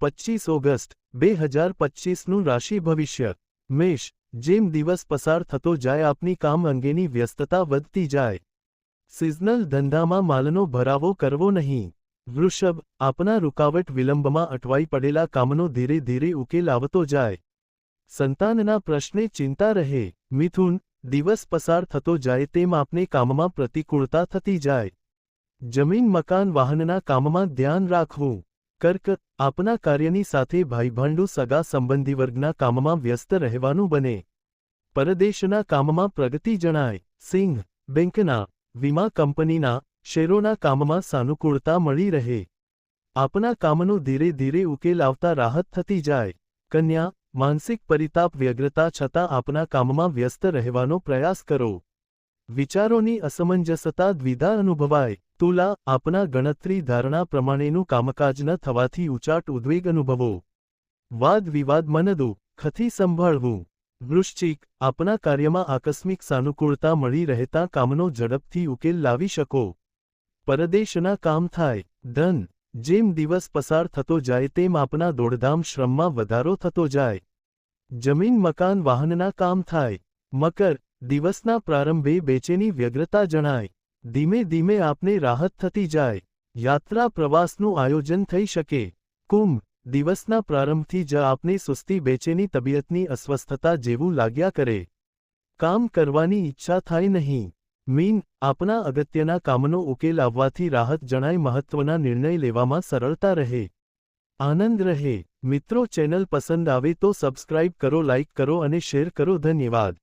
પચીસ ઓગસ્ટ બે હજાર પચીસનું રાશિ ભવિષ્ય. મેષ, જેમ દિવસ પસાર થતો જાય આપની કામ અંગેની વ્યસ્તતા વધતી જાય. સિઝનલ ધંધામાં માલનો ભરાવો કરવો નહીં. વૃષભ, આપના રૂકાવટ વિલંબમાં અટવાઈ પડેલા કામનો ધીરે ધીરે ઉકેલ આવતો જાય. સંતાનના પ્રશ્ને ચિંતા રહે. મિથુન, દિવસ પસાર થતો જાય તેમ આપને કામમાં પ્રતિકૂળતા થતી જાય. જમીન, મકાન, વાહનના કામમાં ધ્યાન રાખવું. કર્ક, આપના કાર્યની સાથે ભાઈભાંડુ સગા સંબંધી વર્ગના કામમાં વ્યસ્ત રહેવાનું બને. પરદેશના કામમાં પ્રગતિ જણાય. સિંહ બેંકના, વીમા કંપનીના શેરોના કામમાં સાનુકૂળતા મળી રહે. આપના કામનો ધીરે ધીરે ઉકેલ આવતા રાહત થતી જાય. કન્યા, માનસિક પરિતાપ વ્યગ્રતા છતાં આપના કામમાં વ્યસ્ત રહેવાનો પ્રયાસ કરો. વિચારોની અસમંજસતા દ્વિધા અનુભવાય. તુલા, આપના ગણતરી ધારણા પ્રમાણેનું કામકાજ ન થવાથી ઉચાટ ઉદ્વેગ અનુભવો. વાદ વિવાદ મનદુ, ખથી સંભાળવું. વૃશ્ચિક, આપના કાર્યમાં આકસ્મિક સાનુકૂળતા મળી રહેતા કામનો ઝડપથી ઉકેલ લાવી શકો. પરદેશના કામ થાય. ધન, જેમ દિવસ પસાર થતો જાય તેમ આપના દોડધામ શ્રમમાં વધારો થતો જાય. જમીન, મકાન, વાહનના કામ થાય. મકર દિવસના પ્રારંભે બેચેની વ્યગ્રતા જણાય. ધીમે ધીમે આપને રાહત થતી જાય. યાત્રા પ્રવાસનું આયોજન થઈ શકે. કુંભ, દિવસના પ્રારંભથી જ આપને સુસ્તી બેચેની તબિયતની અસ્વસ્થતા જેવું લાગ્યા કરે. કામ કરવાની ઈચ્છા થાય નહીં. મીન, આપના અગત્યના કામનો ઉકેલ આવવાથી રાહત જણાય મહત્વના નિર્ણય લેવામાં સરળતા રહે. આનંદ રહે. મિત્રો ચેનલ પસંદ આવે તો સબસ્ક્રાઇબ કરો, લાઇક કરો અને શેર કરો. ધન્યવાદ.